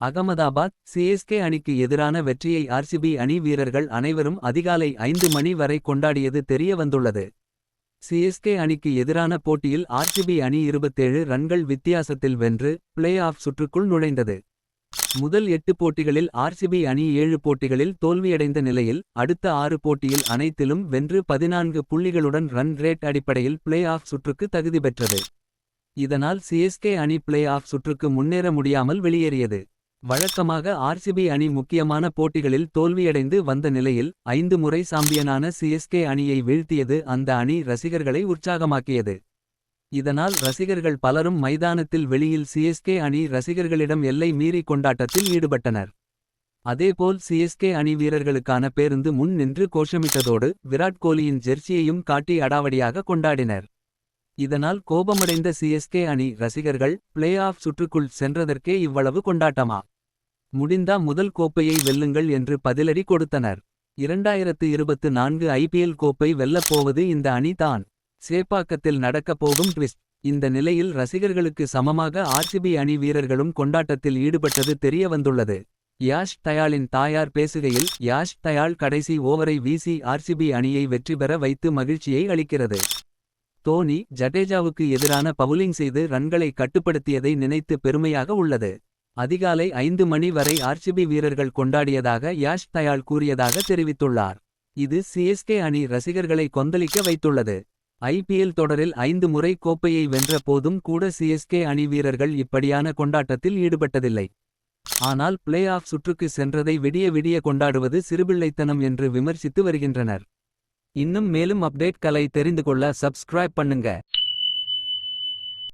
Ahmedabad CSK அணிக்கு எதிரான வெற்றியை ஆர்சிபி அணி வீரர்கள் அனைவரும் அதிகாலை ஐந்து மணி வரை கொண்டாடியது தெரிய வந்துள்ளது சிஎஸ்கே அணிக்கு எதிரான போட்டியில் ஆர்சிபி அணி 27 ரன்கள் வித்தியாசத்தில் வென்று பிளே ஆஃப் சுற்றுக்குள் நுழைந்தது. முதல் எட்டு போட்டிகளில் ஆர்சிபி அணி ஏழு போட்டிகளில் தோல்வியடைந்த நிலையில் அடுத்த ஆறு போட்டியில் அனைத்திலும் வென்று பதினான்கு புள்ளிகளுடன் ரன் ரேட் அடிப்படையில் பிளே ஆஃப் சுற்றுக்கு தகுதி பெற்றது. இதனால் சிஎஸ்கே அணி பிளே ஆஃப் சுற்றுக்கு முன்னேற முடியாமல் வெளியேறியது. வழக்கமாக ஆர்சிபி அணி முக்கியமான போட்டிகளில் தோல்வியடைந்து வந்த நிலையில் ஐந்து முறை சாம்பியனான சிஎஸ்கே அணியை வீழ்த்தியது அந்த அணி ரசிகர்களை உற்சாகமாக்கியது. இதனால் ரசிகர்கள் பலரும் மைதானத்தில் வெளியில் சிஎஸ்கே அணி ரசிகர்களிடம் எல்லை மீறி கொண்டாட்டத்தில் ஈடுபட்டனர். அதேபோல் சிஎஸ்கே அணி வீரர்களுக்கான பேருந்து முன் நின்று கோஷமிட்டதோடு விராட் கோலியின் ஜெர்சியையும் காட்டி அடாவடியாக கொண்டாடினர். இதனால் கோபமடைந்த சிஎஸ்கே அணி ரசிகர்கள் பிளே ஆஃப் சுற்றுக்குள் சென்றதற்கே இவ்வளவு கொண்டாட்டமா? முடிந்தா முதல் கோப்பையை வெல்லுங்கள் என்று பதிலடி கொடுத்தனர். இரண்டாயிரத்து இருபத்து நான்கு ஐபிஎல் கோப்பை வெல்லப் போவது இந்த அணி தான். சேப்பாக்கத்தில் நடக்கப்போகும் ட்விஸ்ட் இந்த நிலையில் ரசிகர்களுக்கு சமமாக ஆர்சிபி அணி வீரர்களும் கொண்டாட்டத்தில் ஈடுபட்டது தெரிய வந்துள்ளது யாஷ் தயாளின் தாயார் பேசுகையில் யாஷ் தயாள் கடைசி ஓவரை வீசி ஆர்சிபி அணியை வெற்றி பெற வைத்து மகிழ்ச்சியை அளிக்கிறது. தோனி ஜடேஜாவுக்கு எதிரான பவுலிங் செய்து ரன்களை கட்டுப்படுத்தியதை நினைத்து பெருமையாக உள்ளது. அதிகாலை ஐந்து மணி வரை ஆர்சிபி வீரர்கள் கொண்டாடியதாக யாஷ் தயாள் கூறியதாக தெரிவித்துள்ளார். இது சிஎஸ்கே அணி ரசிகர்களை கொந்தளிக்க வைத்துள்ளது. ஐபிஎல் தொடரில் ஐந்து முறை கோப்பையை வென்ற போதும் கூட சிஎஸ்கே அணி வீரர்கள் இப்படியான கொண்டாட்டத்தில் ஈடுபட்டதில்லை. ஆனால் பிளே ஆஃப் சுற்றுக்கு சென்றதை விடிய விடிய கொண்டாடுவது சிறுபிள்ளைத்தனம் என்று விமர்சித்து வருகின்றனர். இன்னும் மேலும் அப்டேட் கலை தெரிந்து கொள்ள சப்ஸ்கிரைப் பண்ணுங்க.